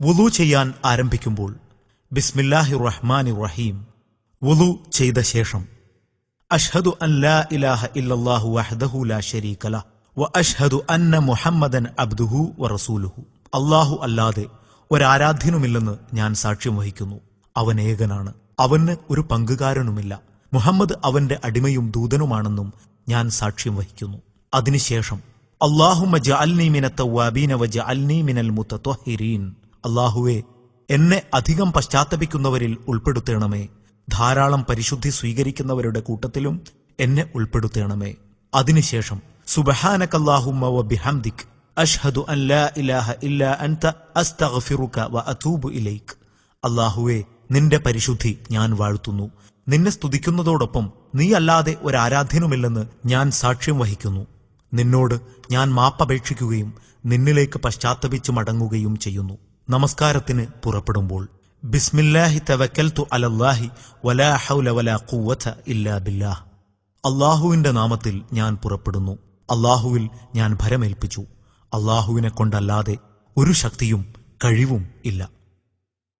വുളു ചെയ്യാൻ ആരംഭിക്കുമ്പോൾ ബിസ്മില്ലാഹി റഹ്മാനി റഹീം വുളു ചെയ്ത ശേഷം അഷ്ഹദു അല്ലാ ഇലാഹ ഇല്ലാഹു വഹ്ദഹു ലാ ലഹ് വ അഷ്ഹദു അന്ന മുഹമ്മദൻ അബ്ദുഹു വ റസൂലുഹു. അള്ളാഹു അല്ലാതെ ഒരാരാധ്യനുമില്ലെന്ന് ഞാൻ സാക്ഷ്യം വഹിക്കുന്നു. അവൻ ഏകനാണ്. അവന് ഒരു പങ്കുകാരനുമില്ല. മുഹമ്മദ് അവന്റെ അടിമയും ദൂതനുമാണെന്നും ഞാൻ സാക്ഷ്യം വഹിക്കുന്നു. അതിനുശേഷം അള്ളാഹുമ ജഅൽനി മിന തവ്വാബീന വ ജഅൽനി മിനൽ മുത്തത്വഹിരീൻ അള്ളാഹുവെ എന്നെ അധികം പശ്ചാത്തപിക്കുന്നവരിൽ ഉൾപ്പെടുത്തണമേ. ധാരാളം പരിശുദ്ധി സ്വീകരിക്കുന്നവരുടെ കൂട്ടത്തിലും എന്നെ ഉൾപ്പെടുത്തണമേ. അതിനുശേഷം സുബഹാനക്കല്ലാഹുമ്മ വ ബിഹംദിക് അഷ്ഹദു അൻ ലാ ഇലാഹ ഇല്ലാ അൻത അസ്തഗ്ഫിറുക വ അതൂബു ഇലൈക്. അള്ളാഹുവെ നിന്റെ പരിശുദ്ധി ഞാൻ വാഴ്ത്തുന്നു. നിന്നെ സ്തുതിക്കുന്നതോടൊപ്പം നീ അല്ലാതെ ഒരു ഒരാരാധ്യനുമില്ലെന്ന് ഞാൻ സാക്ഷ്യം വഹിക്കുന്നു. നിന്നോട് ഞാൻ മാപ്പപേക്ഷിക്കുകയും നിന്നിലേക്ക് പശ്ചാത്തപിച്ചു മടങ്ങുകയും ചെയ്യുന്നു. നമസ്കാരത്തിന് പുറപ്പെടുമ്പോൾ ബിസ്മില്ലാഹി തവക്കൽതു അലല്ലാഹി വലാ ഹൗല വലാ ഖുവത ഇല്ലാ ബില്ലാഹ് അള്ളാഹുവിന്റെ നാമത്തിൽ ഞാൻ പുറപ്പെടുന്നു. അള്ളാഹുവിൽ ഞാൻ ഭരമേൽപ്പിച്ചു. അള്ളാഹുവിനെ കൊണ്ടല്ലാതെ ഒരു ശക്തിയും കഴിവും ഇല്ല.